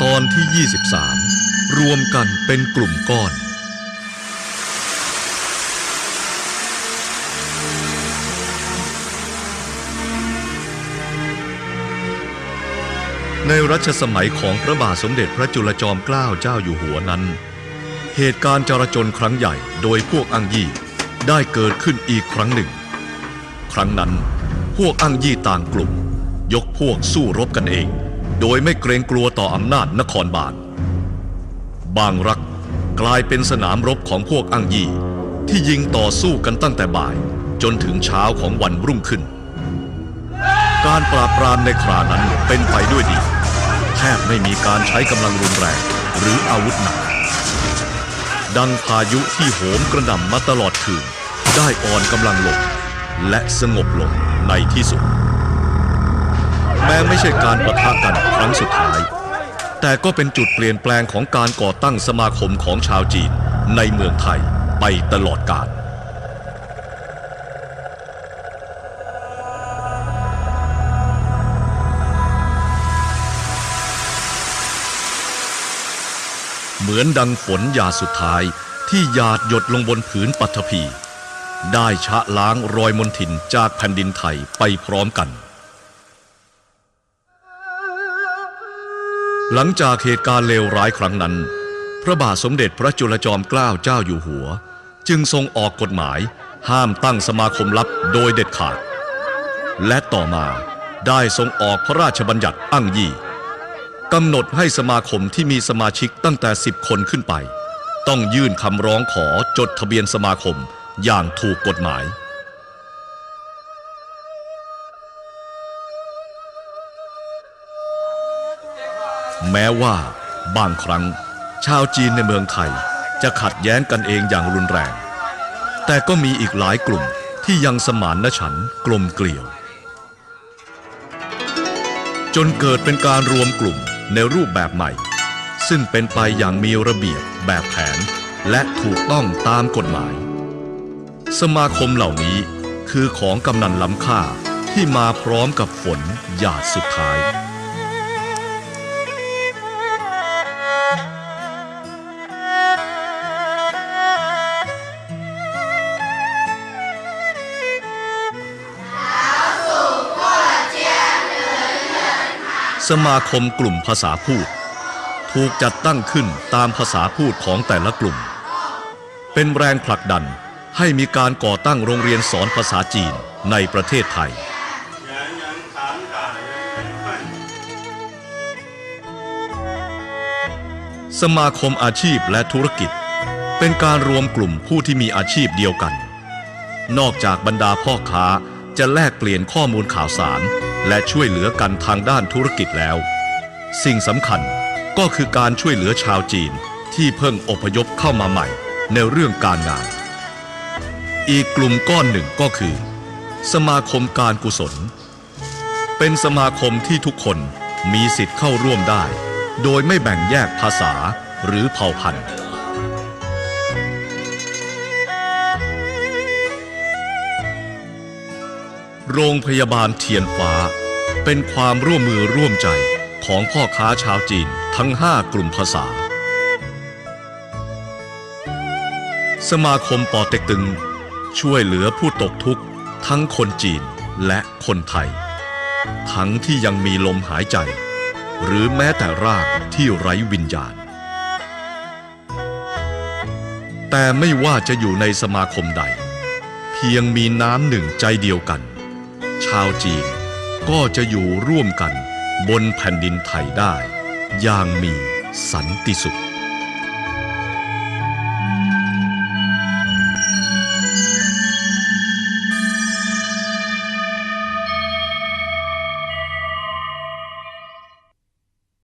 ตอนที่ 23 รวมกันเป็นกลุ่มก้อน ในรัชสมัยของพระบาทสมเด็จพระจุลจอมเกล้าเจ้าอยู่หัวนั้น เหตุการณ์จราจนครั้งใหญ่โดยพวกอังยี่ได้เกิดขึ้นอีกครั้งหนึ่ง ครั้งนั้นพวกอังยี่ต่างกลุ่ม ยกพวกสู้รบกันเอง โดยไม่เกรงกลัวต่ออำนาจนครบาลบางรักกลายเป็นสนามรบของพวกอังยีที่ยิงต่อสู้กันตั้งแต่บ่ายจนถึงเช้าของวันรุ่งขึ้น การปราบปรามในครานั้นเป็นไปด้วยดี แทบไม่มีการใช้กำลังรุนแรงหรืออาวุธหนัก ดังพายุที่โหมกระหน่ำมาตลอดคืน ได้อ่อนกำลังลง และสงบลงในที่สุด แม้ไม่ใช่การประทะกันครั้งสุดท้าย แต่ก็เป็นจุดเปลี่ยนแปลงของการก่อตั้งสมาคมของชาวจีนในเมืองไทยไปตลอดกาลเหมือนดังฝนหยาดสุดท้ายที่หยาดหยดลงบนผืนปัทภีได้ชะล้างรอยมนทินจากแผ่นดินไทยไปพร้อมกัน หลังจากเหตุการณ์เลวร้ายครั้งนั้น พระบาทสมเด็จพระจุลจอมเกล้าเจ้าอยู่หัว จึงทรงออกกฎหมาย ห้ามตั้งสมาคมลับโดยเด็ดขาด และต่อมาได้ทรงออกพระราชบัญญัติอั้งยี่กำหนดให้สมาคมที่มีสมาชิกตั้งแต่ 10 คนขึ้นไป ต้องยื่นคำร้องขอจดทะเบียนสมาคมอย่างถูกกฎหมาย แม้ว่าบางครั้งชาวจีนในเมืองไทยจะขัดแย้งกันเองอย่างรุนแรง แต่ก็มีอีกหลายกลุ่มที่ยังสมานนฉันกลมเกลียว จนเกิดเป็นการรวมกลุ่มในรูปแบบใหม่ ซึ่งเป็นไปอย่างมีระเบียบแบบแผน และถูกต้องตามกฎหมาย สมาคมเหล่านี้คือของกำนันล้ำค่าที่มาพร้อมกับฝนหยาดสุดท้าย สมาคมกลุ่มภาษาพูด ถูกจัดตั้งขึ้นตามภาษาพูดของแต่ละกลุ่ม เป็นแรงผลักดันให้มีการก่อตั้งโรงเรียนสอนภาษาจีนในประเทศไทย สมาคมอาชีพและธุรกิจ เป็นการรวมกลุ่มผู้ที่มีอาชีพเดียวกัน นอกจากบรรดาพ่อค้าจะแลกเปลี่ยนข้อมูลข่าวสาร และช่วยเหลือกันทางด้านธุรกิจแล้ว สิ่งสำคัญก็คือการช่วยเหลือชาวจีนที่เพิ่งอพยพเข้ามาใหม่ในเรื่องการงาน อีกกลุ่มก้อนหนึ่งก็คือ สมาคมการกุศล เป็นสมาคมที่ทุกคนมีสิทธิ์เข้าร่วมได้ โดยไม่แบ่งแยกภาษาหรือเผ่าพันธุ์ โรงพยาบาลเทียนฟ้า เป็นความร่วมมือร่วมใจของพ่อค้าชาวจีนทั้งห้ากลุ่มภาษา สมาคมปอเต็กตึง ช่วยเหลือผู้ตกทุกข์ทั้งคนจีนและคนไทย ทั้งที่ยังมีลมหายใจ หรือแม้แต่ร่างที่ไร้วิญญาณ แต่ไม่ว่าจะอยู่ในสมาคมใด เพียงมีน้ำหนึ่งใจเดียวกัน ชาวจีน ก็จะอยู่ร่วมกันบนแผ่นดินไทยได้ อย่างมีสันติสุข